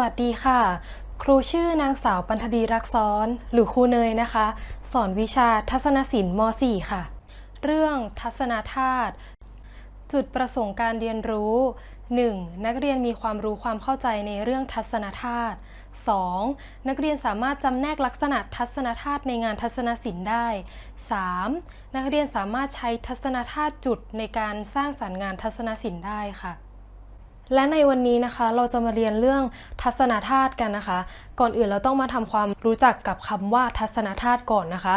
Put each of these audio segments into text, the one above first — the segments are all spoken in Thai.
วัสดีค่ะ ครูชื่อนางสาวปันธดีรักซ้อน หรือครูเนยนะคะ สอนวิชาทัศนศิลป์ม .4 ค่ะ เรื่องทัศนธาตุจุดประสงค์การเรียนรู้ 1. นักเรียนมีความรู้ความเข้าใจในเรื่องทัศนธาตุ 2. นักเรียนสามารถจำแนกลักษณะทัศนธาตุในงานทัศนศิลป์ได้ 3. นักเรียนสามารถใช้ทัศนธาตุจุดในการสร้างสรรค์งานทัศนศิลป์ได้ค่ะ และในวันนี้นะคะเราจะมาเรียนเรื่องทัศนธาตุกันนะคะ ก่อนอื่นเราต้องมาทำความรู้จักกับคำว่าทัศนธาตุก่อนนะคะ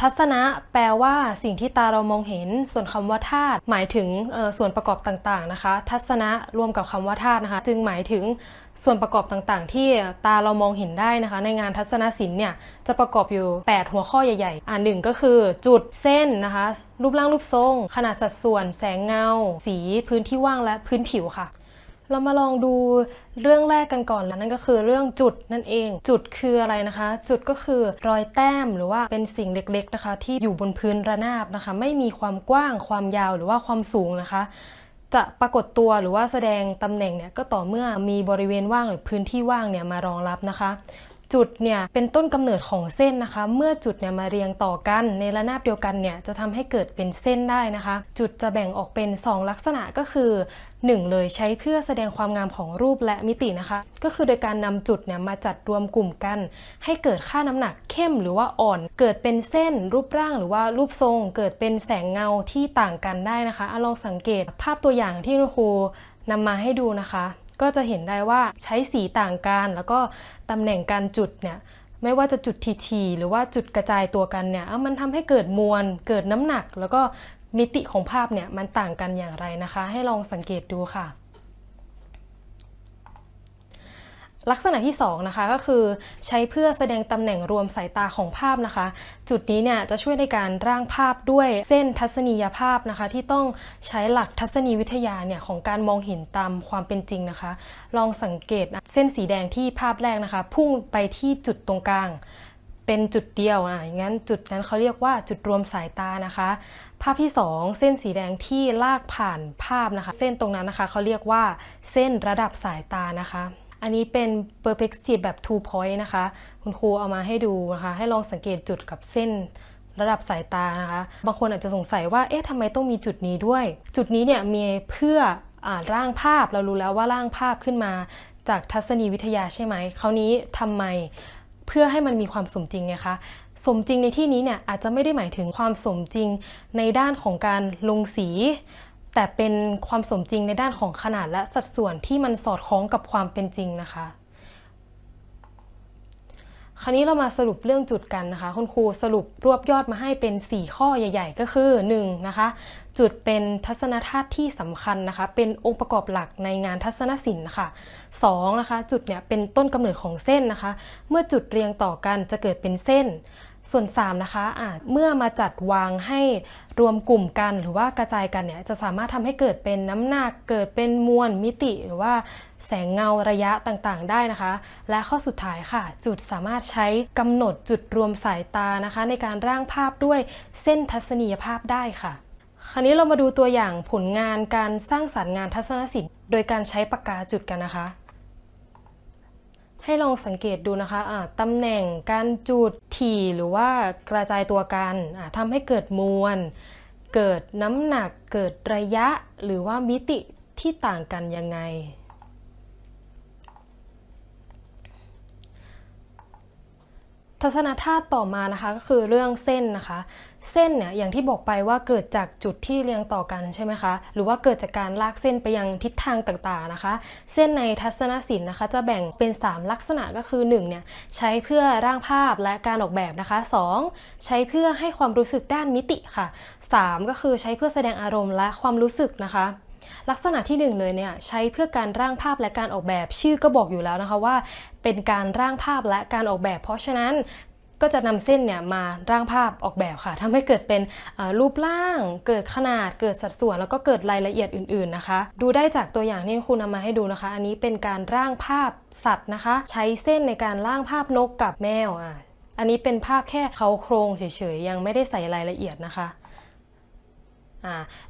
ทัศนะแปลว่าสิ่งที่ตาเรามองเห็น ส่วนคำว่าธาตุหมายถึงส่วนประกอบต่างๆนะคะ ทัศนะรวมกับคำว่าธาตุนะคะ จึงหมายถึงส่วนประกอบต่างๆ ที่ตาเรามองเห็นได้นะคะ ในงานทัศนศิลป์เนี่ยจะประกอบอยู่ 8 หัวข้อใหญ่ๆอ่าหนึ่งก็คือจุดเส้นนะคะ รูปร่างรูปทรง ขนาดสัดส่วน แสงเงา สี พื้นที่ว่างและพื้นผิวค่ะ เรามาลองดูเรื่องแรกกันก่อนแล้วนั่นก็คือเรื่องจุดนั่นเอง จุดคืออะไรนะคะ จุดก็คือรอยแต้มหรือว่าเป็นสิ่งเล็กๆนะคะ ที่อยู่บนพื้นระนาบนะคะ ไม่มีความกว้างความยาวหรือว่าความสูงนะคะจะปรากฏตัวหรือว่าแสดงตำแหน่งเนี่ยก็ต่อเมื่อมีบริเวณว่างหรือพื้นที่ว่างเนี่ยมารองรับนะคะ จุดเนี่ยเป็นต้นกำเนิดของเส้นนะคะ เมื่อจุดเนี่ยมาเรียงต่อกันในระนาบเดียวกันเนี่ยจะทำให้เกิดเป็นเส้นได้นะคะ จุดจะแบ่งออกเป็น 2 ลักษณะก็คือ 1 เลยใช้เพื่อแสดงความงามของรูปและมิตินะคะ ก็คือโดยการนำจุดเนี่ยมาจัดรวมกลุ่มกัน ให้เกิดค่าน้ำหนักเข้มหรือว่าอ่อน เกิดเป็นเส้นรูปร่างหรือว่ารูปทรง เกิดเป็นแสงเงาที่ต่างกันได้นะคะอะลองสังเกตภาพตัวอย่างที่คุณครูนำมาให้ดูนะคะ ก็จะเห็นได้ว่าใช้สีต่างกัน แล้วก็ตำแหน่งการจุดเนี่ยไม่ว่าจะจุดทีๆหรือว่าจุดกระจายตัวกันเนี่ยเอามันทำให้เกิดมวล เกิดน้ำหนัก แล้วก็มิติของภาพเนี่ยมันต่างกันอย่างไรนะคะ ให้ลองสังเกตดูค่ะ ลักษณะที่2นะคะก็คือใช้เพื่อแสดงตำแหน่งรวมสายตาของภาพนะคะ จุดนี้เนี่ยจะช่วยในการร่างภาพด้วยเส้นทัศนียภาพนะคะ ที่ต้องใช้หลักทัศนีวิทยาเนี่ยของการมองเห็นตามความเป็นจริงนะคะ ลองสังเกตเส้นสีแดงที่ภาพแรกนะคะ พุ่งไปที่จุดตรงกลาง เป็นจุดเดียวอะอย่างนั้นจุดนั้นเขาเรียกว่าจุดรวมสายตานะคะ ภาพที่ 2 เส้นสีแดงที่ลากผ่านภาพนะคะ เส้นตรงนั้นนะคะเขาเรียกว่าเส้นระดับสายตานะคะ อันนี้เป็น perspective แบบ two point นะคะ คุณครูเอามาให้ดูนะคะ ให้ลองสังเกตจุดกับเส้นระดับสายตานะคะ บางคนอาจจะสงสัยว่า เอ๊ะทำไมต้องมีจุดนี้ด้วย จุดนี้เนี่ยมีเพื่ออร่างภาพ เรารู้แล้วว่าร่างภาพขึ้นมาจากทัศนีวิทยาใช่ไหม คราวนี้ทำไมเพื่อให้มันมีความสมจริงไงคะ สมจริงในที่นี้เนี่ยอาจจะไม่ได้หมายถึงความสมจริงในด้านของการลงสี แต่เป็นความสมจริงในด้านของขนาดและสัดส่วนที่มันสอดคล้องกับความเป็นจริงนะคะ คราวนี้เรามาสรุปเรื่องจุดกันนะคะ คุณครูสรุปรวบยอดมาให้เป็น 4 ข้อใหญ่ ๆ ก็คือ 1. นะคะ จุดเป็นทัศนธาตุที่สำคัญนะคะ เป็นองค์ประกอบหลักในงานทัศนศิลป์นะคะ 2. นะคะ จุดเนี่ยเป็นต้นกำเนิดของเส้นนะคะ เมื่อจุดเรียงต่อกันจะเกิดเป็นเส้น ส่วน 3 นะคะะเมื่อมาจัดวางให้รวมกลุ่มกันหรือว่ากระจายกันเนี่ยจะสามารถทำให้เกิดเป็นน้ำหนักเกิดเป็นมวลมิติ หรือว่าแสงเงาระยะต่างๆ ได้นะคะ และข้อสุดท้ายค่ะ จุดสามารถใช้กำหนดจุดรวมสายตานะคะ ในการร่างภาพด้วยเส้นทัศนียภาพได้ค่ะ คราวนี้เรามาดูตัวอย่างผลงานการสร้างสรรค์งานทัศนศิลป์ โดยการใช้ปากกาจุดกันนะคะ ให้ลองสังเกตดูนะคะะตำแหน่งการจุดถี่หรือว่ากระจายตัวกันทำให้เกิดมวล เกิดน้ำหนัก เกิดระยะ หรือว่ามิติที่ต่างกันยังไง ทัศนธาตุต่อมานะคะก็คือเรื่องเส้นนะคะ เส้นเนี่ยอย่างที่บอกไปว่าเกิดจากจุดที่เรียงต่อกันใช่ไหมคะ หรือว่าเกิดจากการลากเส้นไปยังทิศทางต่างๆนะคะ เส้นในทัศนศิลป์นะคะ จะแบ่งเป็น 3 ลักษณะก็คือ1เนี่ยใช้เพื่อร่างภาพและการออกแบบนะคะ 2 ใช้เพื่อให้ความรู้สึกด้านมิติค่ะ 3 ก็คือใช้เพื่อแสดงอารมณ์และความรู้สึกนะคะลักษณะที่ 1 เลยเนี่ยใช้เพื่อการร่างภาพและการออกแบบชื่อก็บอกอยู่แล้วนะคะว่า เป็นการร่างภาพและการออกแบบ เพราะฉะนั้น ก็จะนำเส้นเนี่ยมาร่างภาพออกแบบค่ะทำให้เกิดเป็นรูปร่าง เกิดขนาด เกิดสัดส่วน แล้วก็เกิดรายละเอียดอื่นๆนะคะ ดูได้จากตัวอย่างที่ครูนำมาให้ดูนะคะ อันนี้เป็นการร่างภาพสัตว์นะคะ ใช้เส้นในการร่างภาพนกกับแมวอะอันนี้เป็นภาพแค่เขาโครงเฉยๆ ยังไม่ได้ใส่รายละเอียดนะคะ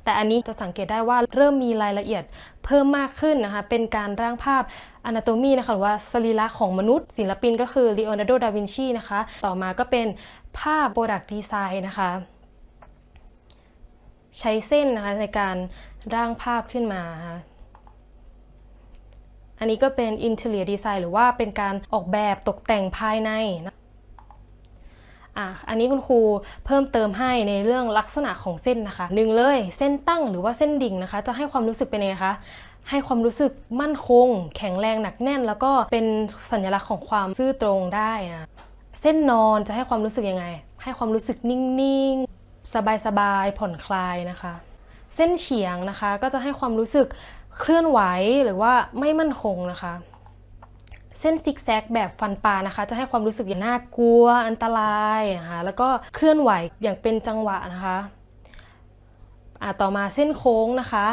แต่อันนี้จะสังเกตได้ว่าเริ่มมีรายละเอียดเพิ่มมากขึ้นนะคะ เป็นการร่างภาพ anatomy นะคะหรือว่าสรีระของมนุษย์ ศิลปินก็คือ Leonardo da Vinci นะคะ ต่อมาก็เป็นภาพ product design นะคะ ใช้เส้นนะคะในการร่างภาพขึ้นมาอันนี้ก็เป็น interior design หรือว่าเป็นการออกแบบตกแต่งภายในนะ อะอันนี้คุณครูเพิ่มเติมให้ในเรื่องลักษณะของเส้นนะคะหนึ่งเลยเส้นตั้งหรือว่าเส้นดิ่งนะคะ จะให้ความรู้สึกเป็นไงคะให้ความรู้สึกมั่นคง แข็งแรงหนักแน่น แล้วก็เป็นสัญลักษณ์ของความซื่อตรงได้นะเส้นนอนจะให้ความรู้สึกยังไง ให้ความรู้สึกนิ่งๆ สบายๆผ่อนคลายนะคะ เส้นเฉียงนะคะก็จะให้ความรู้สึกเคลื่อนไหวหรือว่าไม่มั่นคงนะคะ เส้นซิกแซกแบบฟันปลานะคะ จะให้ความรู้สึกอย่างน่ากลัว อันตรายนะคะแล้วก็เคลื่อนไหวอย่างเป็นจังหวะนะคะอะต่อมาเส้นโค้งนะคะ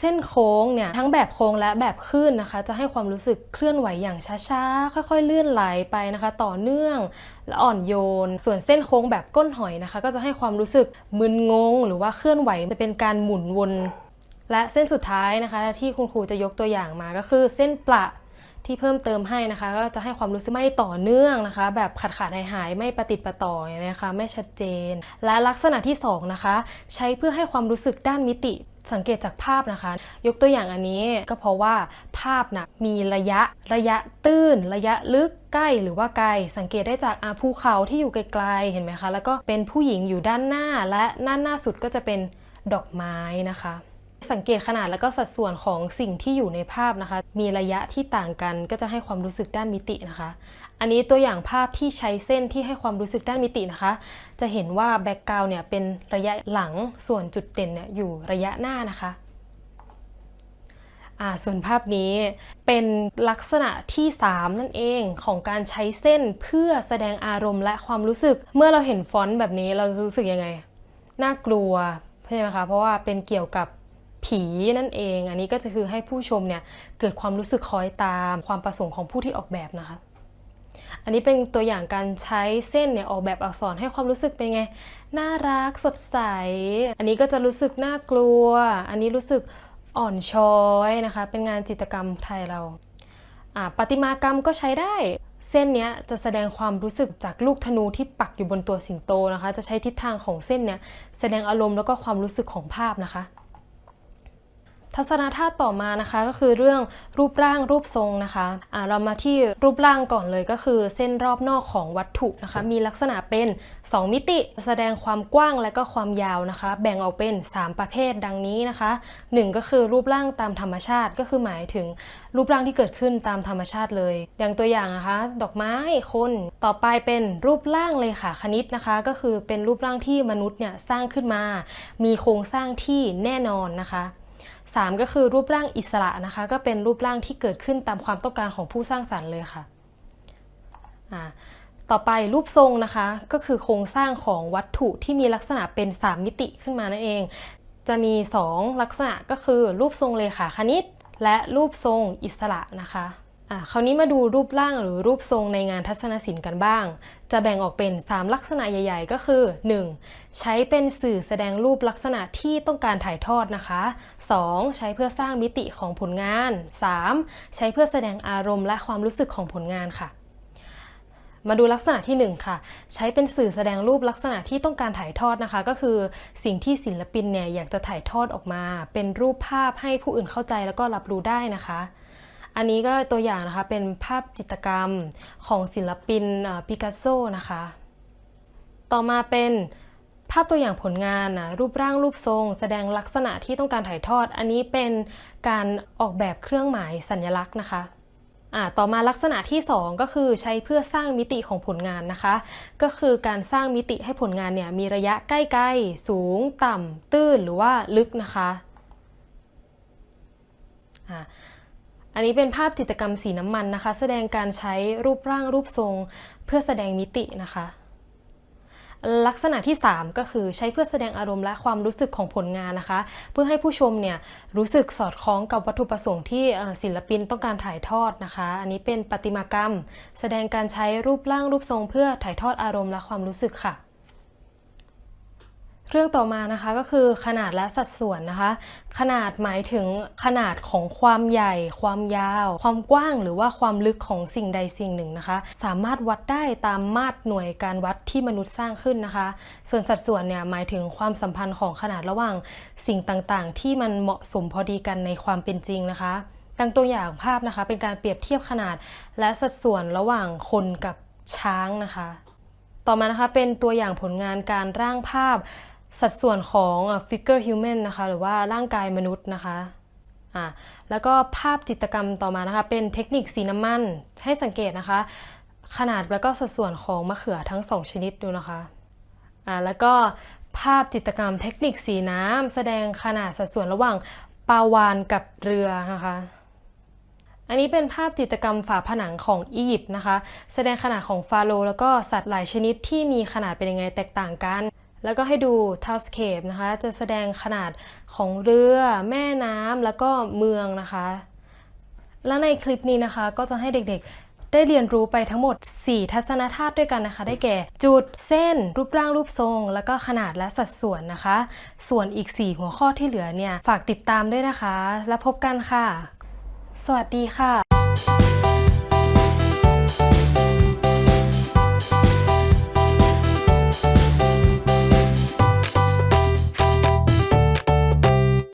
เส้นโค้งเนี่ยทั้งแบบโค้งและแบบขึ้นนะคะ จะให้ความรู้สึกเคลื่อนไหวอย่างช้าๆ ค่อยๆ เลื่อนไหลไปนะคะ ต่อเนื่องและอ่อนโยน ส่วนเส้นโค้งแบบก้นหอยนะคะ ก็จะให้ความรู้สึกมึนงง หรือว่าเคลื่อนไหวจะเป็นการหมุนวน และเส้นสุดท้ายนะคะ ที่คุณครูจะยกตัวอย่างมาก็คือเส้นประ ที่เพิ่มเติมให้นะคะ ก็จะให้ความรู้สึกไม่ต่อเนื่องนะคะ แบบขาดขาดหายหายไม่ประติดประต่อยนะคะไม่ชัดเจน และลักษณะที่สองนะคะ ใช้เพื่อให้ความรู้สึกด้านมิติสังเกตจากภาพนะคะ ยกตัวอย่างอันนี้ก็เพราะว่าภาพนะมีระยะระยะตื้น ระยะลึกใกล้หรือว่าไกล สังเกตได้จากอาภูเขาที่อยู่ไกลๆเห็นไหมคะ แล้วก็เป็นผู้หญิงอยู่ด้านหน้าและด้านหน้าสุดก็จะเป็นดอกไม้นะคะ สังเกตขนาดแล้วก็สัดส่วนของสิ่งที่อยู่ในภาพนะคะ มีระยะที่ต่างกันก็จะให้ความรู้สึกด้านมิตินะคะ อันนี้ตัวอย่างภาพที่ใช้เส้นที่ให้ความรู้สึกด้านมิตินะคะ จะเห็นว่าแบ็กกราวน์เนี่ยเป็นระยะหลังส่วนจุดเด่นเนี่ยอยู่ระยะหน้านะคะอ่าส่วนภาพนี้เป็นลักษณะที่ 3 นั่นเองของการใช้เส้นเพื่อแสดงอารมณ์และความรู้สึก เมื่อเราเห็นฟอนต์แบบนี้เราจะรู้สึกยังไง น่ากลัวใช่ไหมคะ เพราะว่าเป็นเกี่ยวกับ ผีนั่นเอง อันนี้ก็จะคือให้ผู้ชมเนี่ยเกิดความรู้สึกคอยตามความประสงค์ของผู้ที่ออกแบบนะคะ อันนี้เป็นตัวอย่างการใช้เส้นเนี่ยออกแบบอักษรให้ความรู้สึกเป็นไง น่ารักสดใส อันนี้ก็จะรู้สึกน่ากลัว อันนี้รู้สึกอ่อนช้อยนะคะ เป็นงานจิตรกรรมไทยเราอ่าประติมากรรมก็ใช้ได้เส้นเนี้ยจะแสดงความรู้สึกจากลูกธนูที่ปักอยู่บนตัวสิงโตนะคะ จะใช้ทิศทางของเส้นเนี้ยแสดงอารมณ์แล้วก็ความรู้สึกของภาพนะคะ ทัศนธาตุต่อมานะคะก็คือเรื่องรูปร่างรูปทรงนะคะะเรามาที่รูปร่างก่อนเลยก็คือ เส้นรอบนอกของวัตถุนะคะ มีลักษณะเป็น 2 มิติ แสดงความกว้างและก็ความยาวนะคะ แบ่งออกเป็น 3 ประเภทดังนี้นะคะ 1 ก็คือรูปร่างตามธรรมชาติก็คือหมายถึงรูปร่างที่เกิดขึ้นตามธรรมชาติเลย อย่างตัวอย่างนะคะ ดอกไม้คนต่อไปเป็นรูปร่างเลยค่ะคณิตนะคะ ก็คือเป็นรูปร่างที่มนุษย์เนี่ยสร้างขึ้นมา มีโครงสร้างที่แน่นอนนะคะ 3 ก็คือรูปร่างอิสระนะคะ ก็เป็นรูปร่างที่เกิดขึ้นตามความต้องการของผู้สร้างสรรค์เลยค่ะต่อไปรูปทรงนะคะก็คือโครงสร้างของวัตถุที่มีลักษณะเป็น 3 มิติขึ้นมานั่นเอง จะมี 2 ลักษณะก็คือรูปทรงเลขาคณิต และรูปทรงอิสระนะคะ คราวนี้มาดูรูปร่างหรือรูปทรงในงานทัศนศิลป์กันบ้าง จะแบ่งออกเป็น 3 ลักษณะใหญ่ ๆ ก็คือ 1. ใช้เป็นสื่อแสดงรูปลักษณะที่ต้องการถ่ายทอดนะคะ 2. ใช้เพื่อสร้างมิติของผลงาน 3. ใช้เพื่อแสดงอารมณ์และความรู้สึกของผลงานค่ะ มาดูลักษณะที่ 1 ค่ะ ใช้เป็นสื่อแสดงรูปลักษณะที่ต้องการถ่ายทอดนะคะ ก็คือสิ่งที่ศิลปินเนี่ยอยากจะถ่ายทอดออกมา เป็นรูปภาพให้ผู้อื่นเข้าใจแล้วก็รับรู้ได้นะคะ อันนี้ก็ตัวอย่างนะคะเป็นภาพจิตรกรรมของศิลปินปิกัสโซนะคะ ต่อมาเป็นภาพตัวอย่างผลงานนะรูปร่างรูปทรง แสดงลักษณะที่ต้องการถ่ายทอด อันนี้เป็นการออกแบบเครื่องหมายสัญลักษณ์นะคะต่อมาลักษณะที่ 2 ก็คือใช้เพื่อสร้างมิติของผลงานนะคะ ก็คือการสร้างมิติให้ผลงานเนี่ยมีระยะใกล้ๆ สูง ต่ำตื้นหรือว่าลึกนะคะ อันนี้เป็นภาพจิตรกรรมสีน้ำมันนะคะ แสดงการใช้รูปร่างรูปทรง เพื่อแสดงมิตินะคะ ลักษณะที่ 3 ก็คือใช้เพื่อแสดงอารมณ์และความรู้สึกของผลงานนะคะ เพื่อให้ผู้ชมเนี่ยรู้สึกสอดคล้องกับวัตถุประสงค์ที่ศิลปินต้องการถ่ายทอดนะคะ อันนี้เป็นประติมากรรม แสดงการใช้รูปร่างรูปทรง เพื่อถ่ายทอดอารมณ์และความรู้สึกค่ะ เรื่องต่อมานะคะก็คือขนาดและสัดส่วนนะคะ ขนาดหมายถึงขนาดของความใหญ่ ความยาว ความกว้าง หรือว่าความลึกของสิ่งใดสิ่งหนึ่งนะคะ สามารถวัดได้ตามมาตรหน่วยการวัดที่มนุษย์สร้างขึ้นนะคะ ส่วนสัดส่วนเนี่ยหมายถึงความสัมพันธ์ของขนาดระหว่างสิ่งต่างๆ ที่มันเหมาะสมพอดีกันในความเป็นจริงนะคะดังตัวอย่างภาพนะคะ เป็นการเปรียบเทียบขนาดและสัดส่วนระหว่างคนกับช้างนะคะ ต่อมานะคะเป็นตัวอย่างผลงานการร่างภาพ สัดส่วนของ figure human นะคะหรือว่าร่างกายมนุษย์นะคะอะแล้วก็ภาพจิตรกรรมต่อมานะคะเป็นเทคนิคสีน้ำมันให้สังเกตนะคะ ขนาดแล้วก็สัดส่วนของมะเขือทั้งสองชนิดดูนะคะอะแล้วก็ภาพจิตรกรรมเทคนิคสีน้ำแสดงขนาดสัดส่วนระหว่างปลาวานกับเรือนะคะอันนี้เป็นภาพจิตรกรรมฝาผนังของอียิปต์นะคะ แสดงขนาดของฟาโรห์แล้วก็สัตว์หลายชนิดที่มีขนาดเป็นยังไงแตกต่างกัน แล้วก็ให้ดูทาวสเคปนะคะ จะแสดงขนาดของเรือ แม่น้ำแล้วก็เมืองนะคะ และในคลิปนี้นะคะก็จะให้เด็กๆ ได้เรียนรู้ไปทั้งหมด 4 ทัศนธาตุด้วยกันนะคะ ได้แก่ จุดเส้น รูปร่างรูปทรง แล้วก็ขนาดและสัดส่วนนะคะ ส่วนอีก 4 หัวข้อที่เหลือเนี่ย ฝากติดตามด้วยนะคะ แล้วพบกันค่ะ สวัสดีค่ะ